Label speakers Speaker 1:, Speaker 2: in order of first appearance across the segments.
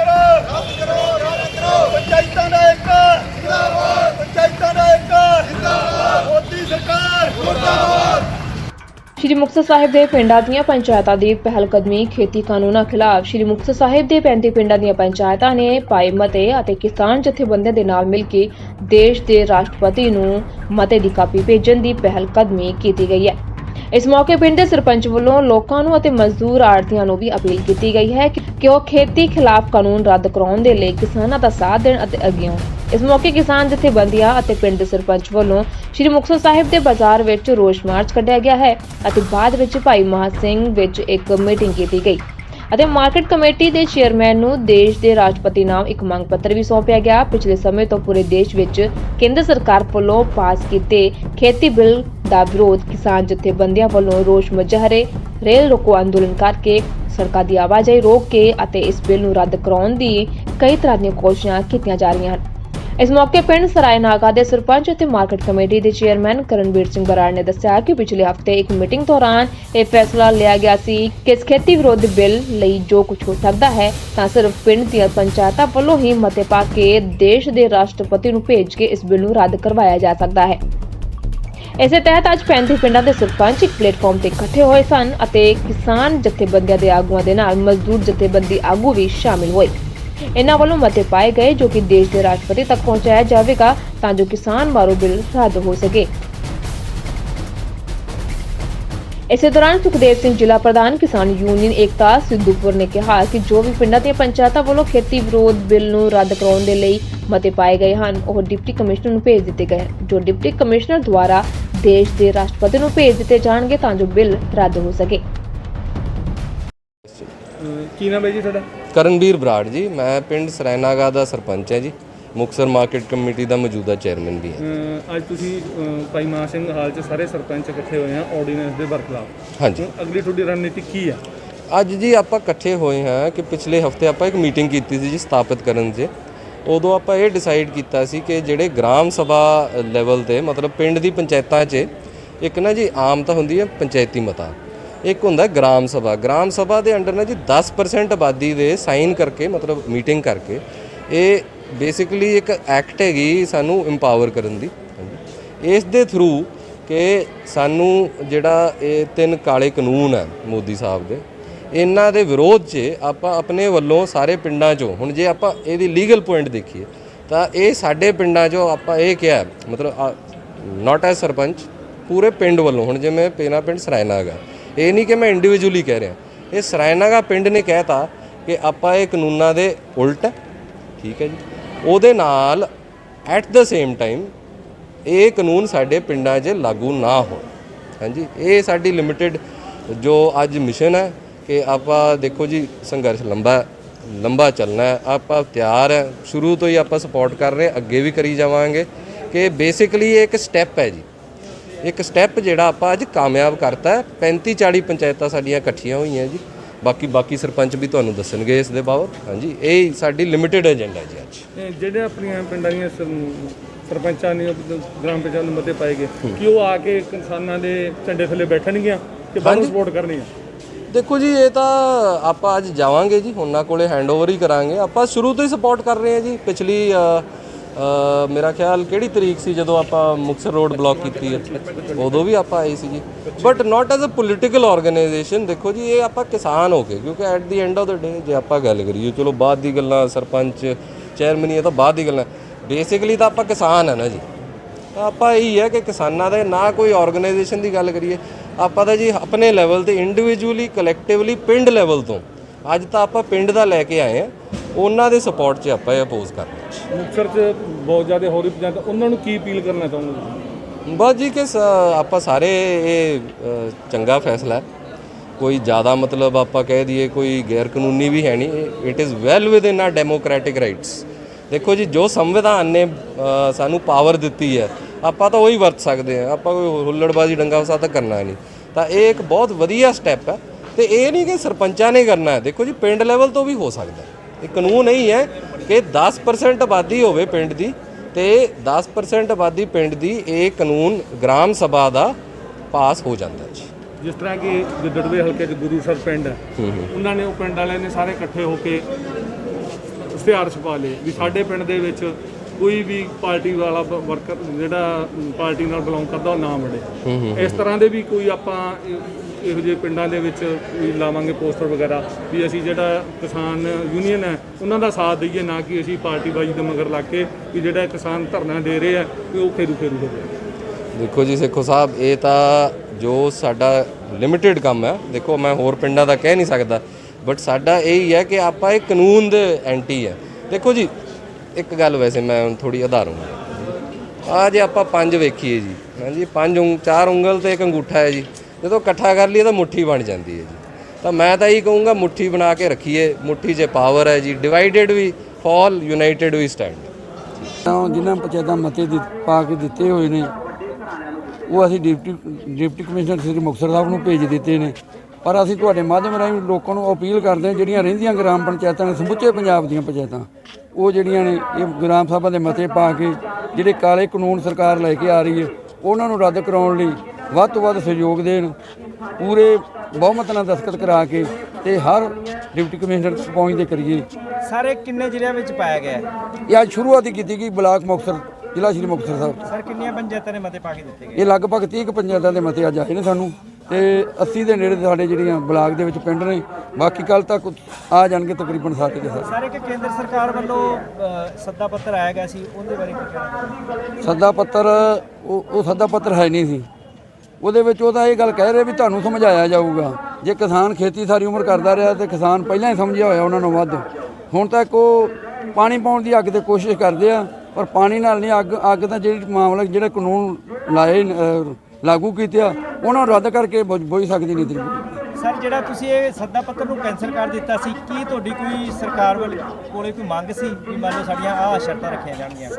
Speaker 1: ਕਰੋ। ਰੱਦ ਕਰੋ ਰੱਦ ਕਰੋ ਪੰਚਾਇਤਾਂ ਦਾ ਇੱਕ। ਜਿੰਦਾਬਾਦ ਪੰਚਾਇਤਾਂ ਦਾ ਇੱਕ। ਜਿੰਦਾਬਾਦ ਮੋਦੀ ਸਰਕਾਰ। ਮੁਰਦਾਬਾਦ
Speaker 2: ਸ਼੍ਰੀ ਮੁਕਤਸਰ ਸਾਹਿਬ ਦੇ ਪਿੰਡਾਂ ਦੀਆਂ ਪੰਚਾਇਤਾਂ ਦੀ ਪਹਿਲਕਦਮੀ ਖੇਤੀ ਕਾਨੂੰਨਾਂ ਖਿਲਾਫ ਸ਼੍ਰੀ ਮੁਕਤਸਰ ਸਾਹਿਬ ਦੇ 35 ਪਿੰਡਾਂ ਦੀਆਂ ਪੰਚਾਇਤਾਂ ਨੇ ਪਾਏ ਮਤੇ ਅਤੇ ਕਿਸਾਨ ਜਥੇਬੰਦੀਆਂ ਦੇ ਨਾਲ ਮਿਲ ਕੇ ਦੇਸ਼ ਦੇ ਰਾਸ਼ਟਰਪਤੀ ਨੂੰ ਮਤੇ ਦੀ ਕਾਪੀ ਭੇਜਣ ਦੀ ਪਹਿਲਕਦਮੀ ਕੀਤੀ ਗਈ ਹੈ। ਇਸ ਮੌਕੇ ਪਿੰਡ ਦੇ ਸਰਪੰਚ ਵੱਲੋਂ ਲੋਕਾਂ ਨੂੰ ਅਤੇ ਮਜ਼ਦੂਰ ਆੜਤੀਆਂ ਨੂੰ ਵੀ ਅਪੀਲ ਕੀਤੀ ਗਈ ਹੈ ਕਿ ਉਹ ਖੇਤੀ ਖਿਲਾਫ ਕਾਨੂੰਨ ਰੱਦ ਕਰਾਉਣ ਦੇ ਲਈ ਕਿਸਾਨਾਂ ਦਾ ਸਾਥ ਦੇਣ ਅਤੇ ਅੱਗੇ ਆਉਣ ਇਸ ਮੌਕੇ ਕਿਸਾਨ ਜਥੇਬੰਦੀਆਂ ਅਤੇ ਪਿੰਡ ਦੇ ਸਰਪੰਚ ਵੱਲੋਂ ਸ਼੍ਰੀ ਮੁਕਤਸਰ ਸਾਹਿਬ ਦੇ ਬਾਜ਼ਾਰ ਵਿੱਚ ਰੋਸ ਮਾਰਚ ਕੱਢਿਆ ਗਿਆ ਹੈ ਅਤੇ ਬਾਅਦ ਵਿੱਚ ਭਾਈ ਮਹਾ ਸਿੰਘ ਵਿੱਚ ਇੱਕ ਮੀਟਿੰਗ ਕੀਤੀ ਗਈ। ਅਤੇ ਮਾਰਕੀਟ ਕਮੇਟੀ ਦੇ ਚੇਅਰਮੈਨ ਨੂੰ ਦੇਸ਼ ਦੇ ਰਾਸ਼ਟਰਪਤੀ ਨਾਮ ਇੱਕ ਮੰਗ ਪੱਤਰ ਵੀ ਸੌਂਪਿਆ ਗਿਆ। ਪਿਛਲੇ ਸਮੇਂ ਤੋਂ ਪੂਰੇ ਦੇਸ਼ ਵਿੱਚ ਕੇਂਦਰ ਸਰਕਾਰ ਵੱਲੋਂ ਪਾਸ ਕੀਤੇ ਖੇਤੀ ਬਿੱਲ ਦਾ ਵਿਰੋਧ ਕਿਸਾਨ ਜਥੇਬੰਦੀਆਂ ਵੱਲੋਂ ਰੋਸ ਮੁਜ਼ਾਹਰੇ ਰੇਲ ਰੋਕੋ ਅੰਦੋਲਨ ਕਰਕੇ ਸੜਕਾਂ ਦੀ ਆਵਾਜਾਈ ਰੋਕ ਕੇ ਅਤੇ ਇਸ ਬਿੱਲ ਨੂੰ ਰੱਦ ਕਰਾਉਣ ਦੀ ਕਈ ਤਰ੍ਹਾਂ ਦੀਆਂ ਕੋਸ਼ਿਸ਼ਾਂ ਕੀਤੀਆਂ ਜਾ ਰਹੀਆਂ ਹਨ। ਇਸ ਮੌਕੇ ਪਿੰਡ ਸਰਾਏ ਨਾਗਾ ਦੇ ਸਰਪੰਚ ਅਤੇ ਮਾਰਕੀਟ ਕਮੇਟੀ ਦੇ ਚੇਅਰਮੈਨ ਕਰਨਵੀਰ ਸਿੰਘ ਬਰਾੜ ਨੇ ਦੱਸਿਆ ਕਿ ਪਿਛਲੇ ਹਫ਼ਤੇ ਇੱਕ ਮੀਟਿੰਗ ਦੌਰਾਨ ਇਹ ਫੈਸਲਾ ਲਿਆ ਗਿਆ ਸੀ ਕਿ ਇਸ ਖੇਤੀ ਵਿਰੋਧ ਬਿੱਲ ਲਈ ਜੋ ਕੁਝ ਹੋ ਸਕਦਾ ਹੈ, ਤਾਂ ਸਿਰਫ ਪਿੰਡ ਦੀਆਂ ਪੰਚਾਇਤਾਂ ਵੱਲੋਂ ਹੀ ਮਤੇ ਪਾ ਕੇ ਦੇਸ਼ ਦੇ ਰਾਸ਼ਟਰਪਤੀ ਨੂੰ ਭੇਜ ਕੇ ਇਸ ਬਿੱਲ ਨੂੰ ਰੱਦ ਕਰਵਾਇਆ ਜਾ ਸਕਦਾ ਹੈ। ਇਸੇ ਤਹਿਤ ਅੱਜ 35 ਪਿੰਡਾਂ ਦੇ ਸਰਪੰਚ ਇੱਕ ਪਲੇਟਫਾਰਮ ਤੇ ਇਕੱਠੇ ਹੋਏ ਸਨ ਅਤੇ ਕਿਸਾਨ ਜਥੇਬੰਦੀਆਂ ਦੇ ਆਗੂਆਂ ਦੇ ਨਾਲ ਮਜ਼ਦੂਰ ਜਥੇਬੰਦੀ ਆਗੂ ਵੀ ਸ਼ਾਮਿਲ ਹੋਏ। ਇਹਨਾਂ ਵੱਲੋਂ ਮਤੇ ਪਾਏ ਗਏ ਜੋ ਕਿ ਦੇਸ਼ ਦੇ ਰਾਸ਼ਟਰਪਤੀ ਤੱਕ ਪਹੁੰਚਾਇਆ ਜਾਵੇਗਾ ਤਾਂ ਜੋ ਕਿਸਾਨ ਬਾਰੋ ਬਿੱਲ ਰੱਦ ਹੋ ਸਕੇ। ਇਸੇ ਦੌਰਾਨ ਸੁਖਦੇਵ ਸਿੰਘ ਜ਼ਿਲ੍ਹਾ ਪ੍ਰਧਾਨ ਕਿਸਾਨ ਯੂਨੀਅਨ ਏਕਤਾ ਸਿੱਧੂਪੁਰ ਨੇ ਕਿਹਾ ਕਿ ਜੋ ਵੀ ਪਿੰਡਾਂ ਦੀਆਂ ਪੰਚਾਇਤਾਂ ਵੱਲੋਂ ਖੇਤੀ ਵਿਰੋਧ ਬਿੱਲ ਨੂੰ ਰੱਦ ਕਰਾਉਣ ਦੇ ਲਈ ਮਤੇ ਪਾਏ ਗਏ ਹਨ, ਉਹ ਡਿਪਟੀ ਕਮਿਸ਼ਨਰ ਨੂੰ ਭੇਜ ਦਿੱਤੇ ਗਏ ਜੋ ਡਿਪਟੀ ਕਮਿਸ਼ਨਰ ਦੁਆਰਾ ਦੇਸ਼ ਦੇ ਰਾਸ਼ਟਰਪਤੀ ਨੂੰ ਭੇਜ ਦਿੱਤੇ ਜਾਣਗੇ ਤਾਂ ਜੋ ਬਿੱਲ ਰੱਦ ਹੋ ਸਕੇ।
Speaker 3: ਅਹ ਕੀ ਨਾਮ ਹੈ ਜੀ ਤੁਹਾਡਾ?
Speaker 4: ਕਰਨਵੀਰ ਬਰਾੜ ਜੀ ਮੈਂ ਪਿੰਡ ਸਰੈਨਾਗਾ ਦਾ ਸਰਪੰਚ ਹਾਂ ਜੀ। ਮੁਕਸਰ ਮਾਰਕੀਟ ਕਮੇਟੀ ਦਾ ਮੌਜੂਦਾ ਚੇਅਰਮੈਨ ਵੀ ਹਾਂ।
Speaker 3: ਅਹ ਅੱਜ ਤੁਸੀਂ ਅਹ ਭਾਈ ਮਾਨ ਸਿੰਘ ਹਾਲ 'ਚ ਸਾਰੇ ਸਰਪੰਚ ਇਕੱਠੇ ਹੋਏ ਆ ਆਰਡੀਨੈਂਸ ਦੇ ਵਰਖਲਾਫ।
Speaker 4: ਹਾਂਜੀ।
Speaker 3: ਹੁਣ ਅਗਲੀ ਤੁਹਾਡੀ ਰਣਨੀਤੀ ਕੀ ਆ?
Speaker 4: ਅੱਜ ਜੀ ਆਪਾਂ ਇਕੱਠੇ ਹੋਏ ਹਾਂ ਕਿ ਪਿਛਲੇ ਹਫ਼ਤੇ ਆਪਾਂ ਇੱਕ ਮੀਟਿੰਗ ਕੀਤੀ ਸੀ ਜੀ ਸਥਾਪਿਤ ਕਰਨ 'ਚ ਉਦੋਂ ਆਪਾਂ ਇਹ ਡਿਸਾਈਡ ਕੀਤਾ ਸੀ ਕਿ ਜਿਹੜੇ ਗ੍ਰਾਮ ਸਭਾ ਲੈਵਲ ਤੇ ਮਤਲਬ ਪਿੰਡ ਦੀ ਪੰਚਾਇਤਾਂ 'ਚ, ਇੱਕ ਨਾ ਜੀ ਆਮ ਤਾਂ ਹੁੰਦੀ ਹੈ ਪੰਚਾਇਤੀ ਮਤਾ। ਇੱਕ ਹੁੰਦਾ ਗ੍ਰਾਮ ਸਭਾ। ਗ੍ਰਾਮ ਸਭਾ ਦੇ ਅੰਡਰ ਨਾ ਜੀ 10% ਆਬਾਦੀ ਦੇ ਸਾਈਨ ਕਰਕੇ, ਮਤਲਬ ਮੀਟਿੰਗ ਕਰਕੇ, ਇਹ ਬੇਸਿਕਲੀ ਇੱਕ ਐਕਟ ਹੈਗੀ ਸਾਨੂੰ ਇੰਪਾਵਰ ਕਰਨ ਦੀ। ਇਸ ਦੇ ਥਰੂ ਕਿ ਸਾਨੂੰ ਜਿਹੜਾ ਇਹ ਤਿੰਨ ਕਾਲੇ ਕਾਨੂੰਨ ਹੈ ਮੋਦੀ ਸਾਹਿਬ ਦੇ ਇਹਨਾਂ ਦੇ ਵਿਰੋਧ 'ਚ ਆਪਾਂ ਆਪਣੇ ਵੱਲੋਂ ਸਾਰੇ ਪਿੰਡਾਂ 'ਚੋਂ, ਹੁਣ ਜੇ ਆਪਾਂ ਇਹਦੀ ਲੀਗਲ ਪੁਆਇੰਟ ਦੇਖੀਏ, ਤਾਂ ਇਹ ਸਾਡੇ ਪਿੰਡਾਂ 'ਚੋਂ ਆਪਾਂ ਇਹ ਕਿਹਾ, ਮਤਲਬ ਨਾਟ ਐਜ਼ ਸਰਪੰਚ, ਪੂਰੇ ਪਿੰਡ ਵੱਲੋਂ, ਹੁਣ ਜਿਵੇਂ ਪੇਨਾ ਪਿੰਡ ਸਰਾਇਨਾਗਾ ਇਹ ਨਹੀਂ ਕਿ ਮੈਂ ਇੰਡੀਵਿਜੂਅਲੀ ਕਹਿ ਰਿਹਾ, ਇਹ ਸਰਾਇਨਾਗਾ ਪਿੰਡ ਨੇ ਕਹਿਤਾ ਕਿ ਆਪਾਂ ਇਹ ਕਾਨੂੰਨਾਂ ਦੇ ਉਲਟ, ਠੀਕ ਹੈ ਜੀ, ਉਹਦੇ ਨਾਲ ਐਟ ਦ ਸੇਮ ਟਾਈਮ ਇਹ ਕਾਨੂੰਨ ਸਾਡੇ ਪਿੰਡਾਂ 'ਚ ਲਾਗੂ ਨਾ ਹੋਣ, ਹਾਂਜੀ, ਇਹ ਸਾਡੀ ਲਿਮਿਟਿਡ ਜੋ ਅੱਜ ਮਿਸ਼ਨ ਹੈ ਕਿ ਆਪਾਂ ਦੇਖੋ ਜੀ ਸੰਘਰਸ਼ ਲੰਬਾ ਹੈ, ਲੰਬਾ ਚੱਲਣਾ ਹੈ। ਆਪਾਂ ਤਿਆਰ ਹੈ। ਸ਼ੁਰੂ ਤੋਂ ਹੀ ਆਪਾਂ ਸਪੋਰਟ ਕਰ ਰਹੇ ਹਾਂ, ਅੱਗੇ ਵੀ ਕਰੀ ਜਾਵਾਂਗੇ। ਕਿ ਬੇਸਿਕਲੀ ਇਹ ਇੱਕ ਸਟੈਪ ਹੈ ਜੀ। ਇੱਕ ਸਟੈਪ ਜਿਹੜਾ ਆਪਾਂ ਅੱਜ ਕਾਮਯਾਬ ਕਰਤਾ ਹੈ। 35 40 ਪੰਚਾਇਤਾਂ ਸਾਡੀਆਂ ਇਕੱਠੀਆਂ ਹੋਈਆਂ ਜੀ। ਬਾਕੀ ਬਾਕੀ ਸਰਪੰਚ ਵੀ ਤੁਹਾਨੂੰ ਦੱਸਣਗੇ ਇਸ ਦੇ ਬਾਬਤ। ਹਾਂਜੀ ਇਹ ਸਾਡੀ ਲਿਮਿਟਿਡ ਏਜੰਡਾ ਜੀ ਅੱਜ।
Speaker 3: ਜਿਹੜੇ ਆਪਣੀਆਂ ਪਿੰਡਾਂ ਦੀਆਂ ਸਰ- ਸਰਪੰਚਾਂ ਨੇ ਗ੍ਰਾਮ ਪੰਚਾਇਤ ਨੂੰ ਮਤੇ ਪਾਏ ਗਏ। ਕਿ ਉਹ ਆ ਕੇ ਕਿਸਾਨਾਂ ਦੇ ਝੰਡੇ ਥੱਲੇ ਬੈਠਣਗੀਆਂ ਕਿ ਬਾਹਰੋਂ ਸਪੋਰਟ ਕਰਨੀ ਆ
Speaker 4: ਦੇਖੋ ਜੀ, ਇਹ ਤਾਂ ਆਪਾਂ ਅੱਜ ਜਾਵਾਂਗੇ ਜੀ, ਉਹਨਾਂ ਕੋਲੇ ਹੈਂਡਓਵਰ ਹੀ ਕਰਾਂਗੇ। ਆਪਾਂ ਸ਼ੁਰੂ ਤੋਂ ਹੀ ਸਪੋਰਟ ਕਰ ਰਹੇ ਹਾਂ ਜੀ, ਪਿਛਲੀ ਮੇਰਾ ਖਿਆਲ ਕਿਹੜੀ ਤਰੀਕ ਸੀ ਜਦੋਂ ਆਪਾਂ ਮੁਕਸਰ ਰੋਡ ਬਲੌਕ ਕੀਤੀ ਹੈ? ਉਦੋਂ ਵੀ ਆਪਾਂ ਆਏ ਸੀ ਜੀ। But not as a political organisation ਦੇਖੋ ਜੀ, ਇਹ ਆਪਾਂ ਕਿਸਾਨ ਹੋ ਕੇ ਕਿਉਂਕਿ at the end of the day ਜੇ ਆਪਾਂ ਗੱਲ ਕਰੀਏ, ਚਲੋ ਬਾਅਦ ਦੀ ਗੱਲਾਂ, ਸਰਪੰਚ ਚੇਅਰਮੈਨ ਇਹ ਤਾਂ ਬਾਅਦ ਦੀ ਗੱਲਾਂ। ਬੇਸਿਕਲੀ ਤਾਂ ਆਪਾਂ ਕਿਸਾਨ ਹੈ ਨਾ ਜੀ। ਤਾਂ ਆਪਾਂ ਇਹੀ ਹੈ ਕਿ ਕਿਸਾਨਾਂ ਦੇ ਨਾ ਕੋਈ ਆਰਗੇਨਾਈਜੇਸ਼ਨ ਦੀ ਗੱਲ ਕਰੀਏ ਆਪਾਂ ਤਾਂ ਜੀ ਆਪਣੇ ਲੈਵਲ ਤੇ ਇੰਡੀਵਿਜੂਅਲੀ ਕਲੈਕਟਿਵਲੀ ਪਿੰਡ ਲੈਵਲ ਤੋਂ ਅੱਜ ਤਾਂ ਆਪਾਂ ਪਿੰਡ ਦਾ ਲੈ ਕੇ ਆਏ ਆ। ਉਹਨਾਂ ਦੇ ਸਪੋਰਟ 'ਚ ਆਪਾਂ ਇਹ ਅਪੋਜ਼ ਕਰ ਰਹੇ ਹਾਂ।
Speaker 3: ਮੁਕਤਸਰ 'ਚ ਬਹੁਤ ਜ਼ਿਆਦਾ ਹੋ ਰਹੀ ਪੰਚਾਇਤ ਉਹਨਾਂ ਨੂੰ ਕੀ ਅਪੀਲ ਕਰਨਾ ਚਾਹੁੰਦੇ ਤੁਸੀਂ?
Speaker 4: ਬਸ ਜੀ ਕਿ ਆਪਾਂ ਸਾਰੇ ਇਹ ਚੰਗਾ ਫੈਸਲਾ ਹੈ। ਕੋਈ ਜ਼ਿਆਦਾ ਮਤਲਬ ਆਪਾਂ ਕਹਿ ਦਈਏ ਕੋਈ ਗੈਰ ਕਾਨੂੰਨੀ ਵੀ ਹੈ ਨਹੀਂ। It is well within our democratic rights ਦੇਖੋ ਜੀ ਜੋ ਸੰਵਿਧਾਨ ਨੇ ਸਾਨੂੰ ਪਾਵਰ ਦਿੱਤੀ ਹੈ ਆਪਾਂ ਤਾਂ ਉਹੀ ਵਰਤ ਸਕਦੇ ਹਾਂ। ਆਪਾਂ ਕੋਈ ਹੁੱਲੜਬਾਜ਼ੀ ਡੰਗਾ ਫਸਾਦ ਤਾਂ ਕਰਨਾ ਨਹੀਂ। ਤਾਂ ਇਹ ਇੱਕ ਬਹੁਤ ਵਧੀਆ ਸਟੈਪ ਹੈ। ਤੇ ਇਹ ਨਹੀਂ ਕਿ ਸਰਪੰਚਾਂ ਨੇ ਕਰਨਾ ਹੈ। ਦੇਖੋ ਜੀ ਪਿੰਡ ਲੈਵਲ ਤੋਂ ਵੀ ਹੋ ਸਕਦਾ ਇਹ ਕਾਨੂੰਨ ਇਹੀ ਹੈ ਕਿ 10% ਆਬਾਦੀ ਹੋਵੇ ਪਿੰਡ ਦੀ ਤੇ 10% ਆਬਾਦੀ ਪਿੰਡ ਦੀ ਇਹ ਕਾਨੂੰਨ ਗ੍ਰਾਮ ਸਭਾ ਦਾ ਪਾਸ ਹੋ ਜਾਂਦਾ ਜੀ।
Speaker 3: ਜਿਸ ਤਰ੍ਹਾਂ ਕਿ ਗਿੱਦੜਵੇ ਹਲਕੇ 'ਚ ਗੁਰੂਸਰ ਪਿੰਡ ਹੈ। ਉਹਨਾਂ ਨੇ ਉਹ ਪਿੰਡ ਵਾਲਿਆਂ ਨੇ ਸਾਰੇ ਇਕੱਠੇ ਹੋ ਕੇ ਇਸ਼ਤਿਹਾਰ ਛਪਾ ਲਏ ਵੀ ਸਾਡੇ ਪਿੰਡ ਦੇ ਵਿੱਚ ਕੋਈ ਵੀ ਪਾਰਟੀ ਵਾਲਾ ਵਰਕਰ ਜਿਹੜਾ ਪਾਰਟੀ ਨਾਲ ਬਿਲੋਂਗ ਕਰਦਾ ਉਹ ਨਾ ਵੜੇ। ਇਸ ਤਰ੍ਹਾਂ ਦੇ ਵੀ ਕੋਈ ਆਪਾਂ ਇਹ- ਜਿਹੇ ਪਿੰਡਾਂ ਦੇ ਵਿੱਚ ਕੋਈ ਲਾਵਾਂਗੇ ਪੋਸਟਰ ਵਗੈਰਾ ਵੀ ਅਸੀਂ ਜਿਹੜਾ ਕਿਸਾਨ ਯੂਨੀਅਨ ਹੈ ਉਹਨਾਂ ਦਾ ਸਾਥ ਦਈਏ ਨਾ ਕਿ ਅਸੀਂ ਪਾਰਟੀ ਬਾਜੀ ਦੇ ਮਗਰ ਲੱਗ ਕੇ ਵੀ ਜਿਹੜਾ ਕਿਸਾਨ ਧਰਨਾ ਦੇ ਰਹੇ ਆ ਵੀ ਉਹ ਖੇਰੂ ਖੇਰੂ ਹੋ ਜਾਏ
Speaker 4: ਦੇਖੋ ਜੀ ਸੇਖੋ ਸਾਹਿਬ ਇਹ ਤਾਂ ਜੋ ਸਾਡਾ ਲਿਮਿਟਿਡ ਕੰਮ ਹੈ ਦੇਖੋ ਮੈਂ ਹੋਰ ਪਿੰਡਾਂ ਦਾ ਕਹਿ ਨਹੀਂ ਸਕਦਾ ਬਟ ਸਾਡਾ ਇਹ ਹੀ ਹੈ ਕਿ ਆਪਾਂ ਇਹ ਕਾਨੂੰਨ ਦੇ ਐਂਟੀ ਹੈ। ਦੇਖੋ ਜੀ ਇੱਕ ਗੱਲ ਵੈਸੇ ਮੈਂ ਥੋੜੀ ਉਦਾਹਰੂੰਗਾ ਆ ਜੇ ਆਪਾਂ ਪੰਜ ਵੇਖੀਏ ਜੀ, ਹਾਂਜੀ, ਪੰਜ ਉਂਗ ਚਾਰ ਉਂਗਲ ਤੇ ਇੱਕ ਅੰਗੂਠਾ ਹੈ ਜੀ, ਜਦੋਂ ਇਕੱਠਾ ਕਰ ਲਈਏ ਤਾਂ ਮੁੱਠੀ ਬਣ ਜਾਂਦੀ ਹੈ ਜੀ। ਤਾਂ ਮੈਂ ਤਾਂ ਇਹੀ ਕਹੂੰਗਾ ਮੁੱਠੀ ਬਣਾ ਕੇ ਰੱਖੀਏ, ਮੁੱਠੀ 'ਚ ਪਾਵਰ ਹੈ ਜੀ divided we fall united we stand
Speaker 5: ਤਾਂ ਜਿਨ੍ਹਾਂ ਪੰਚਾਇਤਾਂ ਮਤੇ ਦਿੱਤ- ਪਾ ਕੇ ਦਿੱਤੇ ਹੋਏ ਨੇ, ਉਹ ਅਸੀਂ deputy deputy commissioner Sri Muktsar Sahib ਨੂੰ ਭੇਜ ਦਿੱਤੇ ਨੇ। ਪਰ ਅਸੀਂ ਤੁਹਾਡੇ ਮਾਧਿਅਮ ਰਾਹੀਂ ਲੋਕਾਂ ਨੂੰ ਅਪੀਲ ਕਰਦੇ ਹਾਂ ਜਿਹੜੀਆਂ ਰਹਿੰਦੀਆਂ ਗ੍ਰਾਮ ਪੰਚਾਇਤਾਂ ਨੇ ਸਮੁੱਚੇ ਪੰਜਾਬ ਦੀਆਂ ਪੰਚਾਇਤਾਂ ਉਹ ਜਿਹੜੀਆਂ ਨੇ ਇਹ ਗ੍ਰਾਮ ਸਭਾ ਦੇ ਮਤੇ ਪਾ ਕੇ ਜਿਹੜੇ ਕਾਲੇ ਕਾਨੂੰਨ ਸਰਕਾਰ ਲੈ ਕੇ ਆ ਰਹੀ ਹੈ ਉਹਨਾਂ ਨੂੰ ਰੱਦ ਕਰਾਉਣ ਲਈ ਵੱਧ ਤੋਂ ਵੱਧ ਸਹਿਯੋਗ ਦੇਣ ਪੂਰੇ ਬਹੁਮਤ ਨਾਲ ਦਸਤਖਤ ਕਰਾ ਕੇ ਤੇ ਹਰ ਡਿਪਟੀ ਕਮਿਸ਼ਨਰ ਤੱਕ ਪਹੁੰਚਦੇ ਕਰੀਏ
Speaker 6: ਸਾਰੇ ਕਿੰਨੇ ਜ਼ਿਲ੍ਹਿਆਂ ਵਿੱਚ ਪਾਇਆ ਗਿਆ ਹੈ?
Speaker 5: ਇਹ ਅੱਜ ਸ਼ੁਰੂਆਤ ਹੀ ਕੀਤੀ ਗਈ ਬਲਾਕ ਮੁਕਤਸਰ ਜ਼ਿਲ੍ਹਾ ਸ਼੍ਰੀ ਮੁਕਤਸਰ ਸਾਹਿਬ।
Speaker 6: ਸਰ ਕਿੰਨੀਆਂ ਪੰਚਾਇਤਾਂ ਨੇ ਮਤੇ ਪਾ ਕੇ ਦਿੱਤੇ ਗਏ
Speaker 5: ਇਹ ਲਗਭਗ 30 ਕੁ ਪੰਚਾਇਤਾਂ ਦੇ ਮਤੇ ਅੱਜ ਆਏ ਨੇ ਸਾਨੂੰ ਤੇ 80 ਦੇ ਨੇੜੇ ਸਾਡੇ ਜਿਹੜੀਆਂ ਬਲਾਕ ਦੇ ਵਿੱਚ ਪਿੰਡ ਨੇ ਬਾਕੀ ਕੱਲ ਤੱਕ ਆ ਜਾਣਗੇ ਤਕਰੀਬਨ ਸਾਰੇ ਦੇ ਸਾਰੇ
Speaker 6: ਸਾਰੇ ਕਿ ਕੇਂਦਰ ਸਰਕਾਰ ਵੱਲੋਂ ਅ, ਸੱਦਾ ਪੱਤਰ ਆਇਆ ਗਿਆ ਸੀ ਉਹਦੇ ਬਾਰੇ ਕੀ ਕਹਿਣਾ
Speaker 5: ਸੱਦਾ ਪੱਤਰ ਉਹ ਉਹ ਸੱਦਾ ਪੱਤਰ ਹੈ ਨਹੀਂ ਸੀ। ਉਹਦੇ ਵਿੱਚ ਉਹ ਤਾਂ ਇਹ ਗੱਲ ਕਹਿ ਰਹੇ ਵੀ ਤੁਹਾਨੂੰ ਸਮਝਾਇਆ ਜਾਊਗਾ। ਜੇ ਕਿਸਾਨ ਖੇਤੀ ਸਾਰੀ ਉਮਰ ਕਰਦਾ ਰਿਹਾ ਤੇ ਕਿਸਾਨ ਪਹਿਲਾਂ ਹੀ ਸਮਝਿਆ ਹੋਇਆ ਉਹਨਾਂ ਨੂੰ ਵੱਧ। ਹੁਣ ਤੱਕ ਉਹ ਪਾਣੀ ਪਾਉਣ ਦੀ ਅੱਗ ਤੇ ਕੋਸ਼ਿਸ਼ ਕਰਦੇ ਆ ਪਰ ਪਾਣੀ ਨਾਲ ਨਹੀਂ ਅੱਗ ਅੱਗ ਦਾ ਜਿਹੜੀ ਮਾਮਲਾ ਜਿਹੜੇ ਕਾਨੂੰਨ ਲਾਏ ਅਹ ਲਾਗੂ ਕੀਤੇ ਆ ਉਹਨਾਂ ਨੂੰ ਰੱਦ ਕਰਕੇ ਬੁਝ ਬੁਝ ਸਕਦੀ ਨਹੀਂ ਤਰੀ
Speaker 6: ਸਰ ਜਿਹੜਾ ਤੁਸੀਂ ਇਹ ਸੱਦਾ ਪੱਤਰ ਨੂੰ ਕੈਂਸਲ ਕਰ ਦਿੱਤਾ ਸੀ ਕੀ ਤੁਹਾਡੀ ਕੋਈ ਸਰਕਾਰ ਵੱਲ ਕੋਲੇ ਕੋਈ ਮੰਗ ਸੀ ਵੀ ਮੰਨ ਲਓ ਸਾਡੀਆਂ ਆਹ ਸ਼ਰਤਾਂ ਰੱਖੀਆਂ ਜਾਣਗੀਆਂ?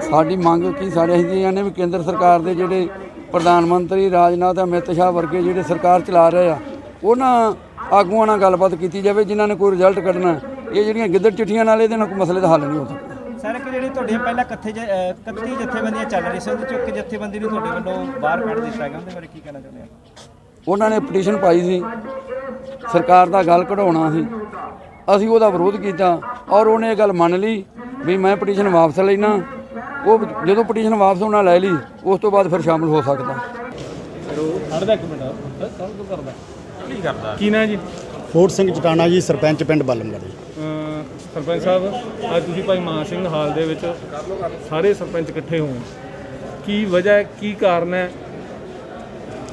Speaker 5: ਸਾਡੀ ਮੰਗ ਕੀ ਸਾਰੇ ਅਸੀਂ ਨੇ ਵੀ ਕੇਂਦਰ ਸਰਕਾਰ ਦੇ ਜਿਹੜੇ ਪ੍ਰਧਾਨ ਮੰਤਰੀ ਰਾਜਨਾਥ ਅਮਿਤ ਸ਼ਾਹ ਵਰਗੇ ਜਿਹੜੇ ਸਰਕਾਰ ਚਲਾ ਰਹੇ ਆ ਉਹਨਾਂ ਆਗੂਆਂ ਨਾਲ ਗੱਲਬਾਤ ਕੀਤੀ ਜਾਵੇ ਜਿਨ੍ਹਾਂ ਨੇ ਕੋਈ ਰਿਜ਼ਲਟ ਕੱਢਣਾ। ਇਹ ਜਿਹੜੀਆਂ ਗਿੱਦੜ ਚਿੱਠੀਆਂ ਨਾਲ ਇਹਦੇ ਨਾਲ ਕੋਈ ਮਸਲੇ ਦਾ ਹੱਲ ਨਹੀਂ ਹੋ ਸਕਦਾ।
Speaker 6: ਸਰ ਕਿ ਜਿਹੜੀ ਤੁਹਾਡੀਆਂ ਪਹਿਲਾਂ ਕੱਥੇ 31 ਜਥੇਬੰਦੀਆਂ ਚੱਲ ਰਹੀ ਸੀ ਉਹਦੇ ਚੋਂ ਇੱਕ ਜਥੇਬੰਦੀ ਨੂੰ ਤੁਹਾਡੇ ਵੱਲੋਂ ਬਾਹਰ ਕੱਢ ਦਿੱਤਾ ਗਿਆ ਉਹਦੇ ਬਾਰੇ ਕੀ ਕਹਿਣਾ ਚਾਹੁੰਦੇ ਆ
Speaker 5: ਉਹਨਾਂ ਨੇ ਪਟੀਸ਼ਨ ਪਾਈ ਸੀ ਸਰਕਾਰ ਦਾ ਗੱਲ ਕਢਾਉਣਾ ਸੀ ਅਸੀਂ ਉਹਦਾ ਵਿਰੋਧ ਕੀਤਾ ਔਰ ਉਹਨੇ ਇਹ ਗੱਲ ਮੰਨ ਲਈ ਵੀ ਮੈਂ ਪਟੀਸ਼ਨ ਵਾਪਸ ਲੈਣਾ ਉਹ ਜਦੋਂ ਪਟੀਸ਼ਨ ਵਾਪਸ ਉਹਨਾਂ ਲੈ ਲਈ ਉਸ ਤੋਂ ਬਾਅਦ ਫਿਰ ਸ਼ਾਮਲ ਹੋ ਸਕਦਾ।
Speaker 3: ਕੀ ਨਾ ਜੀ?
Speaker 7: ਫੋਰਟ ਸਿੰਘ ਚਟਾਣਾ ਜੀ ਸਰਪੰਚ ਪਿੰਡ ਬਲਮਗੜੀ
Speaker 3: ਸਰਪੰਚ ਸਾਹਿਬ, ਅੱਜ ਤੁਸੀਂ ਭਾਈ ਮਾਨ ਸਿੰਘ ਹਾਲ ਦੇ ਵਿੱਚ ਸਾਰੇ ਸਰਪੰਚ ਇਕੱਠੇ ਹੋਏ ਕੀ ਵਜ੍ਹਾ ਹੈ, ਕੀ ਕਾਰਨ ਹੈ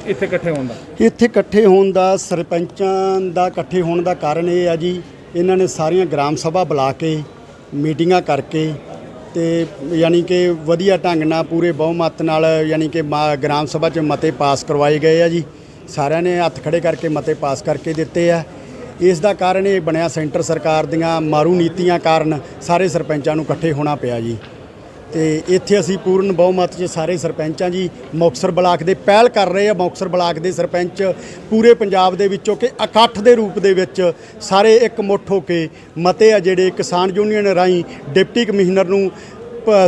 Speaker 3: ਇੱਥੇ ਇਕੱਠੇ ਹੋਣ ਦਾ?
Speaker 7: ਇੱਥੇ ਇਕੱਠੇ ਹੋਣ ਦਾ, ਸਰਪੰਚਾਂ ਦਾ ਇਕੱਠੇ ਹੋਣ ਦਾ ਕਾਰਨ ਇਹ ਆ ਜੀ, ਇਹਨਾਂ ਨੇ ਸਾਰੀਆਂ ਗ੍ਰਾਮ ਸਭਾ ਬੁਲਾ ਕੇ ਮੀਟਿੰਗਾਂ ਕਰਕੇ ਤੇ ਯਾਨੀ ਕਿ ਵਧੀਆ ਢੰਗ ਨਾਲ ਪੂਰੇ ਬਹੁਮਤ ਨਾਲ ਯਾਨੀ ਕਿ ਮਾ- ਗ੍ਰਾਮ ਸਭਾ 'ਚ ਮਤੇ ਪਾਸ ਕਰਵਾਏ ਗਏ ਆ ਜੀ। ਸਾਰਿਆਂ ਨੇ ਹੱਥ ਖੜੇ ਕਰਕੇ ਮਤੇ ਪਾਸ ਕਰਕੇ ਦਿੱਤੇ ਆ। ਇਸ ਦਾ ਕਾਰਨ ਇਹ ਬਣਿਆ ਸੈਂਟਰ ਸਰਕਾਰ ਦੀਆਂ ਮਾਰੂ ਨੀਤੀਆਂ ਕਾਰਨ ਸਾਰੇ ਸਰਪੰਚਾਂ ਨੂੰ ਇਕੱਠੇ ਹੋਣਾ ਪਿਆ ਜੀ। ਤੇ ਇੱਥੇ ਅਸੀਂ ਪੂਰਨ ਬਹੁਮਤ 'ਚ ਸਾਰੇ ਸਰਪੰਚਾਂ ਜੀ, ਮੁਕਤਸਰ ਬਲਾਕ ਦੇ ਪਹਿਲ ਕਰ ਰਹੇ ਆ। ਮੁਕਤਸਰ ਬਲਾਕ ਦੇ ਸਰਪੰਚ ਪੂਰੇ ਪੰਜਾਬ ਦੇ ਵਿੱਚੋਂ ਕਿ ਇਕੱਠ ਦੇ ਰੂਪ ਦੇ ਵਿੱਚ ਸਾਰੇ ਇੱਕ ਮੁੱਠ ਹੋ ਕੇ ਮਤੇ ਆ ਜਿਹੜੇ ਕਿਸਾਨ ਯੂਨੀਅਨ ਰਾਹੀਂ ਡਿਪਟੀ ਕਮਿਸ਼ਨਰ ਨੂੰ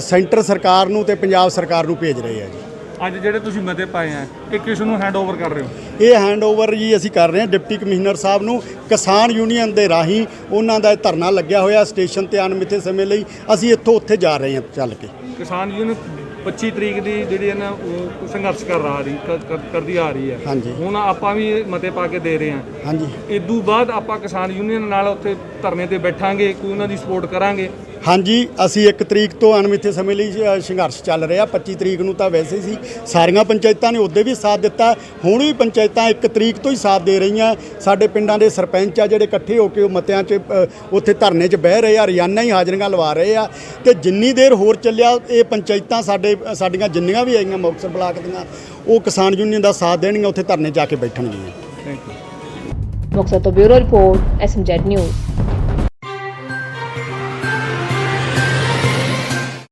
Speaker 7: ਸੈਂਟਰ ਸਰਕਾਰ ਨੂੰ ਤੇ ਪੰਜਾਬ ਸਰਕਾਰ ਨੂੰ ਭੇਜ ਰਹੇ ਆ ਜੀ।
Speaker 3: ਅੱਜ ਜਿਹੜੇ ਤੁਸੀਂ ਮਤੇ ਪਾਏ ਆ ਇਹ ਕਿਸ ਨੂੰ ਹੈਂਡਓਵਰ ਕਰ ਰਹੇ ਹੋ?
Speaker 7: ਇਹ ਹੈਂਡਓਵਰ ਜੀ ਅਸੀਂ ਕਰ ਰਹੇ ਹਾਂ ਡਿਪਟੀ ਕਮਿਸ਼ਨਰ ਸਾਹਿਬ ਨੂੰ। ਕਿਸਾਨ ਯੂਨੀਅਨ ਦੇ ਰਾਹੀਂ ਉਹਨਾਂ ਦਾ ਇਹ ਧਰਨਾ ਲੱਗਿਆ ਹੋਇਆ ਸਟੇਸ਼ਨ ਤੇ ਅਣਮਿੱਥੇ ਸਮੇਂ ਲਈ। ਅਸੀਂ ਇੱਥੋਂ ਉੱਥੇ ਜਾ ਰਹੇ ਹਾਂ ਚੱਲ ਕੇ।
Speaker 3: ਕਿਸਾਨ ਯੂਨੀਅਨ 25 ਤਰੀਕ ਦੀ ਜਿਹੜੀ ਹੈ ਨਾ ਉਹ ਸੰਘਰਸ਼ ਕਰ ਰਹੀ ਕਰ- ਕਰ- ਕਰਦੀ ਆ ਰਹੀ ਹੈ।
Speaker 7: ਹਾਂਜੀ।
Speaker 3: ਹੁਣ ਆਪਾਂ ਵੀ ਇਹ ਮਤੇ ਪਾ ਕੇ ਦੇ ਰਹੇ ਹਾਂ।
Speaker 7: ਹਾਂਜੀ।
Speaker 3: ਇਦੋਂ ਬਾਅਦ ਆਪਾਂ ਕਿਸਾਨ ਯੂਨੀਅਨ ਨਾਲ ਉੱਥੇ ਧਰਨੇ ਤੇ ਬੈਠਾਂਗੇ ਕੋਈ ਉਹਨਾਂ ਦੀ ਸਪੋਰਟ ਕਰਾਂਗੇ।
Speaker 7: ਹਾਂਜੀ ਅਸੀਂ 1 ਤਰੀਕ ਤੋਂ ਅਣਮਿੱਥੇ ਸਮੇਂ ਲਈ ਸੰਘਰਸ਼ ਚੱਲ ਰਿਹਾ। 25 ਤਰੀਕ ਨੂੰ ਤਾਂ ਵੈਸੇ ਸੀ ਸਾਰੀਆਂ ਪੰਚਾਇਤਾਂ ਨੇ ਉਹਦੇ ਵੀ ਸਾਥ ਦਿੱਤਾ। ਹੁਣ ਵੀ ਪੰਚਾਇਤਾਂ 1 ਤਰੀਕ ਤੋਂ ਹੀ ਸਾਥ ਦੇ ਰਹੀਆਂ। ਸਾਡੇ ਪਿੰਡਾਂ ਦੇ ਸਰਪੰਚ ਆ ਜਿਹੜੇ ਇਕੱਠੇ ਹੋ ਕੇ ਉਹ ਮਤਿਆਂ 'ਚ ਅ, ਉੱਥੇ ਧਰਨੇ 'ਚ ਬਹਿ ਰਹੇ ਆ ਰੋਜ਼ਾਨਾ ਹੀ ਹਾਜ਼ਰੀਆਂ ਲਵਾ ਰਹੇ ਆ। ਤੇ ਜਿੰਨੀ ਦੇਰ ਹੋਰ ਚੱਲਿਆ ਇਹ ਪੰਚਾਇਤਾਂ ਸਾਡੇ ਸਾਡੀਆਂ ਜਿੰਨੀਆਂ ਵੀ ਆਈਆਂ ਮੁਕਤਸਰ ਬਲਾਕ ਦੀਆਂ ਉਹ ਕਿਸਾਨ ਯੂਨੀਅਨ ਦਾ ਸਾਥ ਦੇਣਗੀਆਂ ਉੱਥੇ ਧਰਨੇ ਜਾ ਕੇ ਬੈਠਣਗੀਆਂ।
Speaker 3: ਥੈਂਕ ਯੂ
Speaker 2: ਮੁਕਤਸਰ ਤੋਂ ਬਿਊਰੋ ਰਿਪੋਰਟ ਐਸਐਮਜੈਡ ਨਿਊਜ਼।